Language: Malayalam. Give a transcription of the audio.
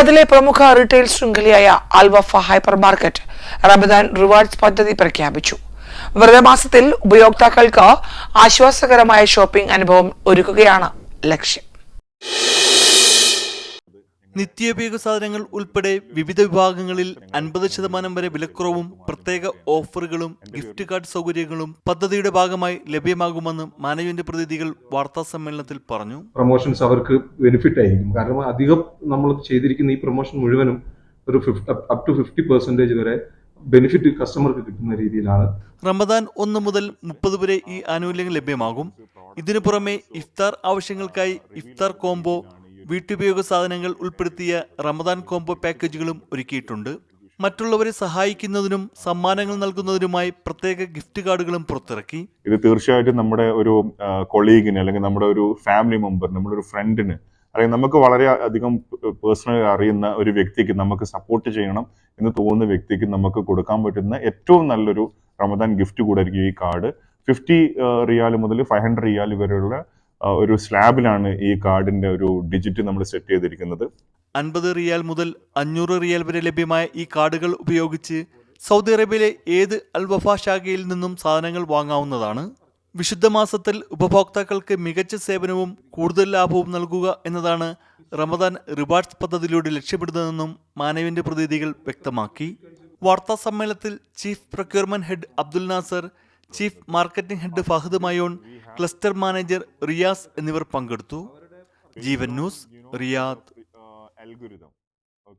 റിയാദിലെ പ്രമുഖ retail ശൃംഖലയായ Al Wafa hypermarket Ramadan rewards പദ്ധതി പ്രഖ്യാപിച്ചു. വ്രതമാസത്തിൽ ഉപയോക്താക്കൾക്ക് ആശ്വാസകരമായ ഷോപ്പിംഗ് അനുഭവം ഒരുക്കുകയാണ് ലക്ഷ്യം. നിത്യോപയോഗ സാധനങ്ങൾ ഉൾപ്പെടെ വിവിധ വിഭാഗങ്ങളിൽ അൻപത് ശതമാനം വരെ വിലക്കുറവും പ്രത്യേക ഓഫറുകളും ഗിഫ്റ്റ് കാർഡ് സൗകര്യങ്ങളും പദ്ധതിയുടെ ഭാഗമായി ലഭ്യമാകുമെന്ന് മാനേജ്മെന്റ് പ്രതിനിധികൾ വാർത്താ സമ്മേളനത്തിൽ പറഞ്ഞു. പ്രൊമോഷൻസ് അവർക്ക് ബെനിഫിറ്റ് ആയിരിക്കും. കാരണം അധികം നമ്മൾ ചെയ്തിരിക്കുന്ന ഈ പ്രൊമോഷൻ മുഴുവനും ഒരു അപ് ടു ഫിഫ്റ്റി പെർസെന്റേജ് വരെ ബെനിഫിറ്റ് കസ്റ്റമർക്ക് കിട്ടുന്ന രീതിയിലാണ്. റമദാൻ ഒന്ന് മുതൽ മുപ്പത് വരെ ഈ ആനുകൂല്യങ്ങൾ ലഭ്യമാകും. ഇതിനു പുറമെ ഇഫ്താർ ആവശ്യങ്ങൾക്കായി ഇഫ്താർ കോംബോ വീട്ടുപയോഗ സാധനങ്ങൾ ഉൾപ്പെടുത്തിയ റമദാൻ കോംബോ പാക്കേജുകളും ഒരുക്കിയിട്ടുണ്ട്. മറ്റുള്ളവരെ സഹായിക്കുന്നതിനും സമ്മാനങ്ങൾ നൽകുന്നതിനുമായി പ്രത്യേക ഗിഫ്റ്റ് കാർഡുകളും പുറത്തിറക്കി. ഇത് തീർച്ചയായിട്ടും നമ്മുടെ ഒരു കൊളീഗിന് അല്ലെങ്കിൽ നമ്മുടെ ഒരു ഫാമിലി മെമ്പർ നമ്മുടെ ഒരു ഫ്രണ്ടിന് അല്ലെങ്കിൽ നമുക്ക് വളരെ അധികം പേഴ്സണൽ അറിയുന്ന ഒരു വ്യക്തിക്ക് നമുക്ക് സപ്പോർട്ട് ചെയ്യണം എന്ന് തോന്നുന്ന വ്യക്തിക്ക് നമുക്ക് കൊടുക്കാൻ പറ്റുന്ന ഏറ്റവും നല്ലൊരു റമദാൻ ഗിഫ്റ്റ് കൂടായിരിക്കും ഈ കാർഡ്. ഫിഫ്റ്റി റിയാൽ മുതൽ ഫൈവ് ഹൺഡ്രഡ് റിയാൽ വരെയുള്ള ഒരു സ്ലാബിലാണ് ഈ കാർഡിന്റെ ഒരു ഡിജിറ്റ് നമ്മൾ സെറ്റ് ചെയ്തിരിക്കുന്നത്. അൻപത് റിയാൽ മുതൽ അഞ്ഞൂറ് റിയാൽ വരെ ലഭ്യമായ ഈ കാർഡുകൾ ഉപയോഗിച്ച് സൗദി അറേബ്യയിലെ ഏത് അൽവഫ ശാഖയിൽ നിന്നും സാധനങ്ങൾ വാങ്ങാവുന്നതാണ്? വിശുദ്ധ മാസത്തിൽ ഉപഭോക്താക്കൾക്ക് മികച്ച സേവനവും കൂടുതൽ ലാഭവും നൽകുക എന്നതാണ് റമദാൻ റിവാർഡ്സ് പദ്ധതിയിലൂടെ ലക്ഷ്യമിടുന്നതെന്നും മാനവിന്റെ പ്രതിനിധികൾ വ്യക്തമാക്കി. വാർത്താ സമ്മേളനത്തിൽ chief procurement head Abdul Nasser chief marketing head Fahad Mayon cluster manager Riyas എന്നിവർ പങ്കെടുത്തു. Jeevan news Riyadh.